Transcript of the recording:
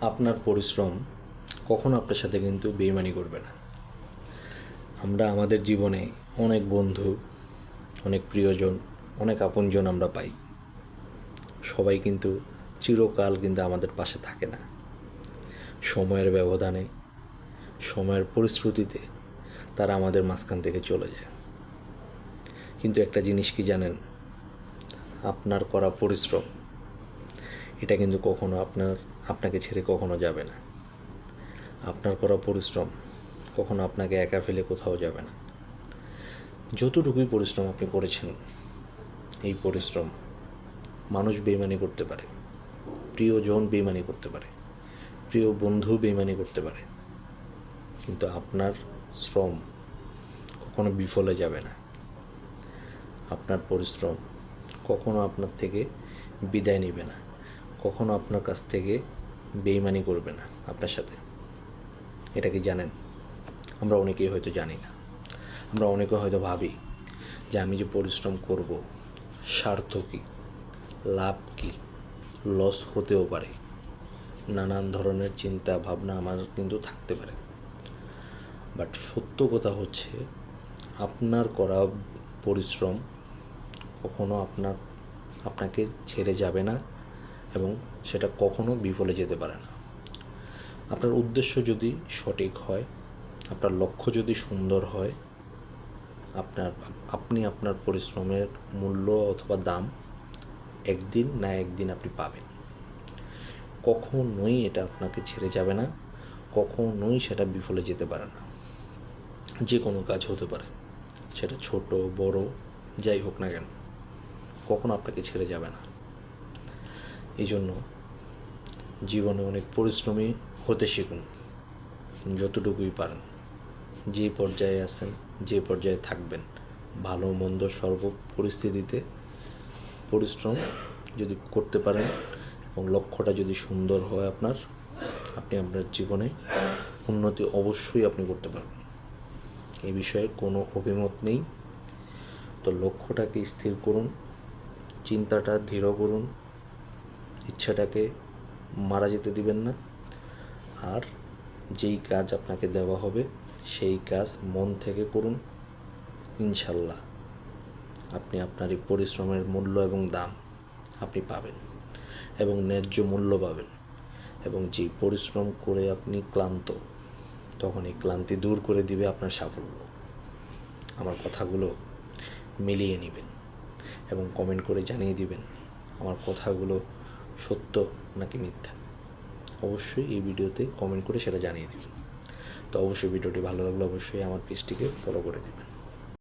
আপনার পরিশ্রম কখনো আপনার সাথে কিন্তু বেইমানি করবে না। আমরা আমাদের জীবনে অনেক বন্ধু, অনেক প্রিয়জন, অনেক আপনজন আমরা পাই। সবাই কিন্তু চিরকাল কিন্তু আমাদের পাশে থাকে না। সময়ের ব্যবধানে, সময়ের পরিশ্রুতিতে তারা আমাদের মাঝখান থেকে চলে যায়। কিন্তু একটা জিনিস কি জানেন? আপনার করা পরিশ্রম এটা কিন্তু কখনো আপনার, আপনাকে ছেড়ে কখনো যাবে না। আপনার করা পরিশ্রম কখনো আপনাকে একা ফেলে কোথাও যাবে না। যতটুকুই পরিশ্রম আপনি করেছেন, এই পরিশ্রম মানুষ বেইমানি করতে পারে, প্রিয়জন বেইমানি করতে পারে, প্রিয় বন্ধু বেইমানি করতে পারে, কিন্তু আপনার শ্রম কখনো বিফলে যাবে না। আপনার পরিশ্রম কখনো আপনার থেকে বিদায় নেবে না। কখনো আপনার কাছ থেকে বেইমানি করবে না আপনার সাথে। এটা কি জানেন? আমরা অনেকেই হয়তো জানি না। আমরা অনেকে হয়তো ভাবি যে আমি যে পরিশ্রম করব, স্বার্থ কী, লাভ কী লস হতেও পারে। নানান ধরনের চিন্তা, ভাবনা আমার কিন্তু থাকতে পারে। বাট সত্য কথা হচ্ছে, আপনার করা পরিশ্রম কখনো আপনার, আপনাকে ছেড়ে যাবে না। এবং সেটা কখনো বিফলে যেতে পারে না। আপনার উদ্দেশ্য যদি সঠিক হয়, আপনার লক্ষ্য যদি সুন্দর হয়, আপনার, আপনি আপনার পরিশ্রমের মূল্য অথবা দাম একদিন না একদিন আপনি পাবেন। কখনোই এটা আপনাকে ছেড়ে যাবে না, কখনোই সেটা বিফলে যেতে পারে না। যে কোনো কাজ হতে পারে, সেটা ছোট, বড়, যাই হোক না কেন, কখনো আপনাকে ছেড়ে যাবে না। এই জন্য জীবনে অনেক পরিশ্রমী হতে শিখুন, যতটুকুই পারেন। যে পর্যায়ে আছেন, যে পর্যায়ে থাকবেন। ভালো মন্দ সর্ব পরিস্থিতিতে পরিশ্রম যদি করতে পারেন এবং লক্ষ্যটা যদি সুন্দর হয় আপনার, আপনি আপনার জীবনে উন্নতি অবশ্যই আপনি করতে পারবেন। এই বিষয়ে কোনো অভিমত নেই। তো লক্ষ্যটাকে স্থির করুন, চিন্তাটা দৃঢ় করুন ইচ্ছাটাকে মারা যেতে দিবেন না। আর যেই কাজ আপনাকে দেওয়া হবে, সেই কাজ মন থেকে করুন। ইনশাল্লাহ আপনি আপনার এই পরিশ্রমের মূল্য এবং দাম আপনি পাবেন এবং ন্যায্য মূল্য পাবেন। এবং যেই পরিশ্রম করে আপনি ক্লান্ত, তখন এই ক্লান্তি দূর করে দিবে আপনার সাফল্য। আমার কথাগুলো মিলিয়ে নেবেন এবং কমেন্ট করে জানিয়ে দিবেন। আমার কথাগুলো সত্য নাকি মিথ্যা? অবশ্যই এই ভিডিওতে কমেন্ট করে সেটা জানিয়ে দেবেন। তো অবশ্যই ভিডিওটি ভালো লাগলে অবশ্যই আমার পেজটিকে ফলো করে দেবেন।